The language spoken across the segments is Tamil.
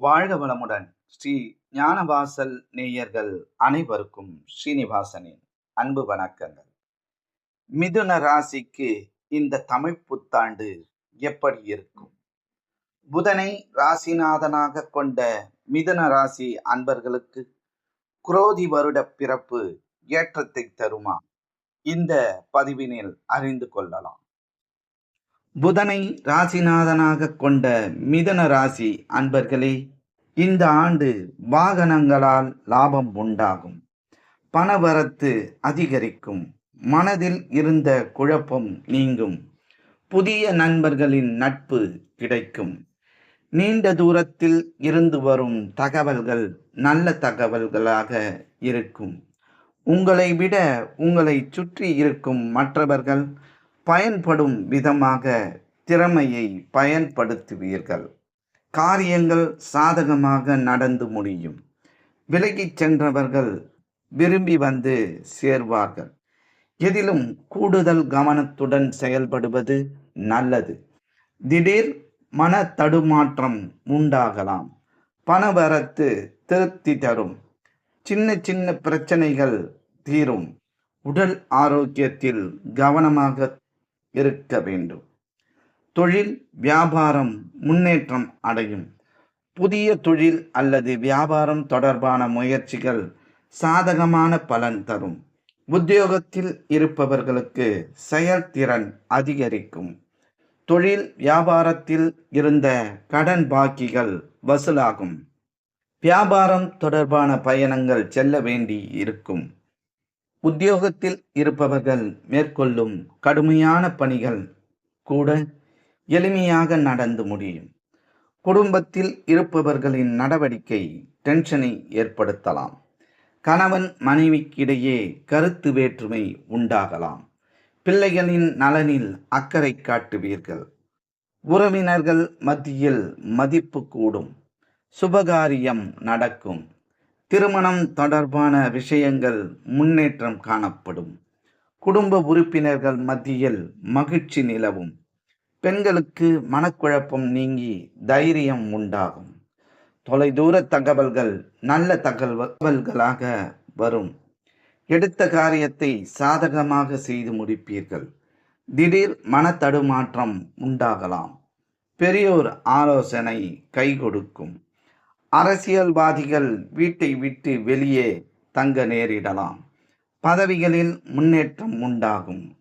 வாழ்க வளமுடன் ஸ்ரீ ஞானவாசல் நேயர்கள் அனைவருக்கும் ஸ்ரீனிவாசனின் அன்பு வணக்கங்கள். மிதுன ராசிக்கு இந்த தமிழ் புத்தாண்டு எப்படி இருக்கும்? புதனை ராசிநாதனாக கொண்ட மிதுன ராசி அன்பர்களுக்கு குரோதி வருட பிறப்பு ஏற்றத்தை தருமா? இந்த பதிவினில் அறிந்து கொள்ளலாம். புதனை ராசிநாதனாக கொண்ட மிதன ராசி அன்பர்களே இந்த ஆண்டு வாகனங்களால் லாபம் உண்டாகும். பணவரத்து அதிகரிக்கும். மனதில் இருந்த குழப்பம் நீங்கும். புதிய நண்பர்களின் நட்பு கிடைக்கும். நீண்ட தூரத்தில் இருந்து வரும் தகவல்கள் நல்ல தகவல்களாக இருக்கும். உங்களை விட உங்களை சுற்றி இருக்கும் மற்றவர்கள் பயன்படும் விதமாக திறமையை பயன்படுத்துவீர்கள். காரியங்கள் சாதகமாக நடந்து முடியும். விலகிச் சென்றவர்கள் விரும்பி வந்து சேர்வார்கள். எதிலும் கூடுதல் கவனத்துடன் செயல்படுவது நல்லது. திடீர் மன தடுமாற்றம் உண்டாகலாம். பணவரத்து திருப்தி தரும். சின்ன சின்ன பிரச்சனைகள் தீரும். உடல் ஆரோக்கியத்தில் கவனமாக இருக்க வேண்டும். தொழில் வியாபாரம் முன்னேற்றம் அடையும். புதிய தொழில் அல்லது வியாபாரம் தொடர்பான முயற்சிகள் சாதகமான பலன் தரும். உத்தியோகத்தில் இருப்பவர்களுக்கு செயல்திறன் அதிகரிக்கும். தொழில் வியாபாரத்தில் இருந்த கடன் பாக்கிகள் வசூலாகும். வியாபாரம் தொடர்பான பயணங்கள் செல்ல வேண்டி இருக்கும். உத்தியோகத்தில் இருப்பவர்கள் மேற்கொள்ளும் கடுமையான பணிகள் கூட எளிமையாக நடந்து முடியும். குடும்பத்தில் இருப்பவர்களின் நடவடிக்கை டென்ஷனை ஏற்படுத்தலாம். கணவன் மனைவிக்கிடையே கருத்து வேற்றுமை உண்டாகலாம். பிள்ளைகளின் நலனில் அக்கறை காட்டுவீர்கள். உறவினர்கள் மத்தியில் மதிப்பு கூடும். சுபகாரியம் நடக்கும். திருமணம் தொடர்பான விஷயங்கள் முன்னேற்றம் காணப்படும். குடும்ப உறுப்பினர்கள் மத்தியில் மகிழ்ச்சி நிலவும். பெண்களுக்கு மனக்குழப்பம் நீங்கி தைரியம் உண்டாகும். தொலைதூர தகவல்கள் நல்ல தகவல்களாக வரும். எடுத்த காரியத்தை சாதகமாக செய்து முடிப்பீர்கள். திடீர் மனத்தடுமாற்றம் உண்டாகலாம். பெரியோர் ஆலோசனை கை கொடுக்கும். அரசியல்வாதிகள் வீட்டை விட்டு வெளியே தங்க நேரிடலாம். பதவிகளில் முன்னேற்றம் உண்டாகும்.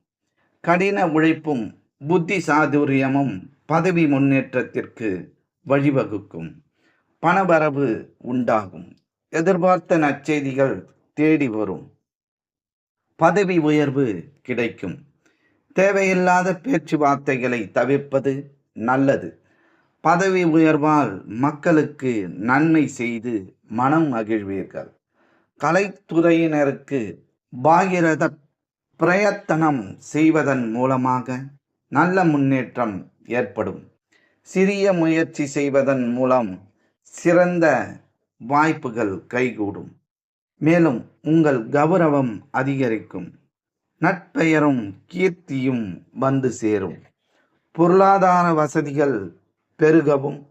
கடின உழைப்பும் புத்தி சாதுரியமும் பதவி முன்னேற்றத்திற்கு வழிவகுக்கும். பணவரவு உண்டாகும். எதிர்பார்த்த நற்செய்திகள் தேடி வரும். பதவி உயர்வு கிடைக்கும். தேவையில்லாத பேச்சுவார்த்தைகளை தவிர்ப்பது நல்லது. பதவி உயர்வால் மக்களுக்கு நன்மை செய்து மனம் மகிழ்வீர்கள். கலைத்துறையினருக்கு பாகிரத பிரயத்தனம் செய்வதன் மூலமாக நல்ல முன்னேற்றம் ஏற்படும். சிறிய முயற்சி செய்வதன் மூலம் சிறந்த வாய்ப்புகள் கைகூடும். மேலும் உங்கள் கௌரவம் அதிகரிக்கும். நட்பெயரும் கீர்த்தியும் வந்து சேரும். பொருளாதார வசதிகள் பெருகவும்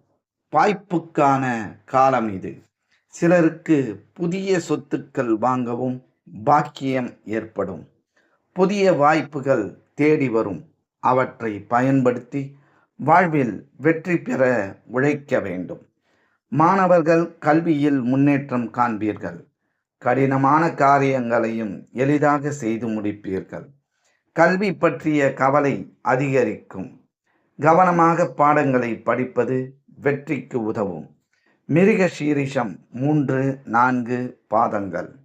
வாய்ப்புக்கான காலம் இது. சிலருக்கு புதிய சொத்துக்கள் வாங்கவும் பாக்கியம் ஏற்படும். புதிய வாய்ப்புகள் தேடி வரும். அவற்றை பயன்படுத்தி வாழ்வில் வெற்றி பெற உழைக்க வேண்டும். மாணவர்கள் கல்வியில் முன்னேற்றம் காண்பீர்கள். கடினமான காரியங்களையும் எளிதாக செய்து முடிப்பீர்கள். கல்வி பற்றிய கவலை அதிகரிக்கும். கவனமாக பாடங்களை படிப்பது வெற்றிக்கு உதவும். மிருக சீரிஷம் மூன்று நான்கு பாதங்கள்.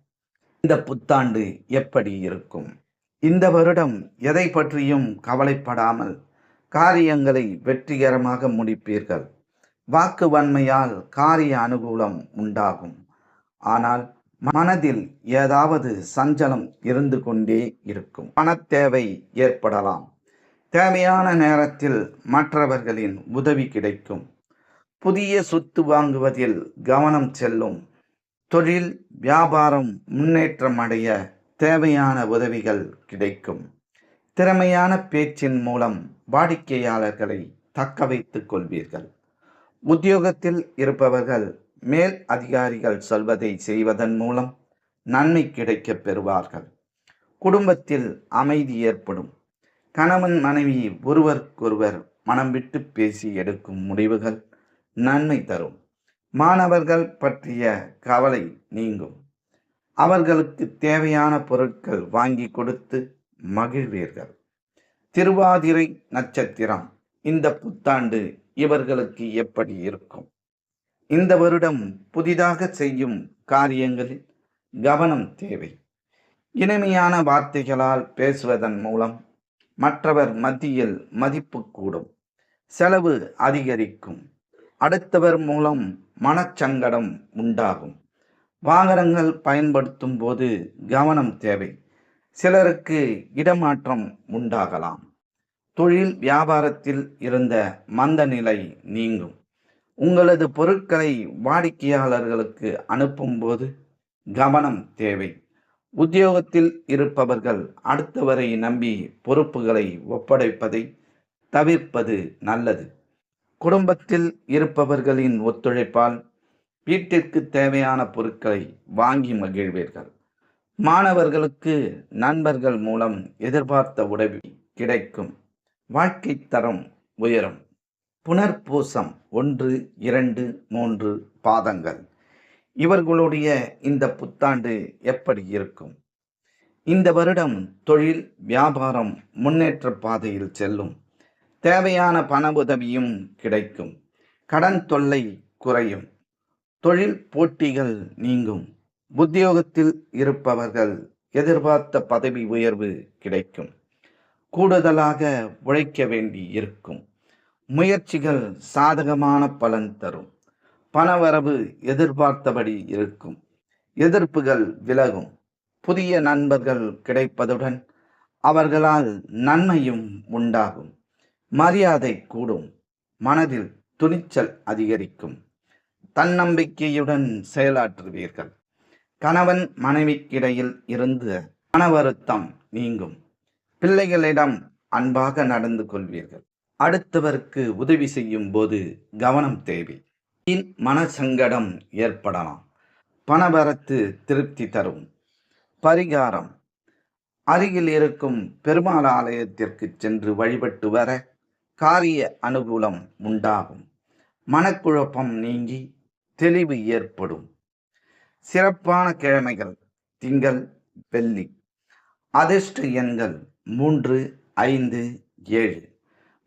இந்த புத்தாண்டு எப்படி இருக்கும்? இந்த வருடம் எதை பற்றியும் கவலைப்படாமல் காரியங்களை வெற்றிகரமாக முடிப்பீர்கள். வாக்கு வன்மையால் காரிய அனுகூலம் உண்டாகும். ஆனால் மனதில் ஏதாவது சஞ்சலம் இருந்து கொண்டே இருக்கும். பணத்தேவை ஏற்படலாம். தேவையான நேரத்தில் மற்றவர்களின் உதவி கிடைக்கும். புதிய சொத்து வாங்குவதில் கவனம் செல்லும். தொழில் வியாபாரம் முன்னேற்றம் அடைய தேவையான உதவிகள் கிடைக்கும். திறமையான பேச்சின் மூலம் வாடிக்கையாளர்களை தக்க வைத்துக் கொள்வீர்கள். உத்தியோகத்தில் இருப்பவர்கள் மேல் அதிகாரிகள் சொல்வதை செய்வதன் மூலம் நன்மை கிடைக்கப் பெறுவார்கள். குடும்பத்தில் அமைதி ஏற்படும். கணவன் மனைவி ஒருவருக்கொருவர் மனம் விட்டு பேசி எடுக்கும் முடிவுகள் நன்மை தரும். மாணவர்கள் பற்றிய கவலை நீங்கும். அவர்களுக்கு தேவையான பொருட்கள் வாங்கி கொடுத்து மகிழ்வீர்கள். திருவாதிரை நட்சத்திரம் இந்த புத்தாண்டு இவர்களுக்கு எப்படி இருக்கும்? இந்த வருடம் புதிதாக செய்யும் காரியங்களில் கவனம் தேவை. இனிமையான வார்த்தைகளால் பேசுவதன் மூலம் மற்றவர் மத்தியில் மதிப்பு கூடும். செலவு அதிகரிக்கும். அடுத்தவர் மூலம் மனச்சங்கடம் உண்டாகும். வாகனங்கள் பயன்படுத்தும் போது கவனம் தேவை. சிலருக்கு இடமாற்றம் உண்டாகலாம். தொழில் வியாபாரத்தில் இருந்த மந்த நிலை நீங்கும். உங்களது பொருட்களை வாடிக்கையாளர்களுக்கு அனுப்பும்போது கவனம் தேவை. உத்தியோகத்தில் இருப்பவர்கள் அடுத்தவரை நம்பி பொறுப்புகளை ஒப்படைப்பதை தவிர்ப்பது நல்லது. குடும்பத்தில் இருப்பவர்களின் ஒத்துழைப்பால் வீட்டிற்கு தேவையான பொருட்களை வாங்கி மகிழ்வீர்கள். மாணவர்களுக்கு நண்பர்கள் மூலம் எதிர்பார்த்த உதவி கிடைக்கும். வாழ்க்கை தரம் உயரும். புனர்பூசம் ஒன்று இரண்டு மூன்று பாதங்கள். இவர்களுடைய இந்த புத்தாண்டு எப்படி இருக்கும்? இந்த வருடம் தொழில் வியாபாரம் முன்னேற்ற பாதையில் செல்லும். தேவையான பண உதவியும் கிடைக்கும். கடன் தொல்லை குறையும். தொழில் போட்டிகள் நீங்கும். உத்தியோகத்தில் இருப்பவர்கள் எதிர்பார்த்த பதவி உயர்வு கிடைக்கும். கூடுதலாக உழைக்க வேண்டி இருக்கும். முயற்சிகள் சாதகமான பலன் தரும். பணவரவு எதிர்பார்த்தபடி இருக்கும். எதிர்ப்புகள் விலகும். புதிய நண்பர்கள் கிடைப்பதுடன் அவர்களால் நன்மையும் உண்டாகும். மரியாதை கூடும். மனதில் துணிச்சல் அதிகரிக்கும். தன்னம்பிக்கையுடன் செயலாற்றுவீர்கள். கணவன் மனைவிக்கிடையில் இருந்து மன வருத்தம் நீங்கும். பிள்ளைகளிடம் அன்பாக நடந்து கொள்வீர்கள். அடுத்தவருக்கு உதவி செய்யும் போது கவனம் தேவை. மனசங்கடம் ஏற்படலாம். பணவரத்து திருப்தி தரும். பரிகாரம். அருகில் இருக்கும் பெருமாள் ஆலயத்திற்கு சென்று வழிபட்டு வர காரிய அனுகூலம் உண்டாகும். மனக்குழப்பம் நீங்கி தெளிவு ஏற்படும். சிறப்பான கிழமைகள் திங்கள் வெள்ளி. அதிர்ஷ்ட எண்கள் மூன்று ஐந்து ஏழு.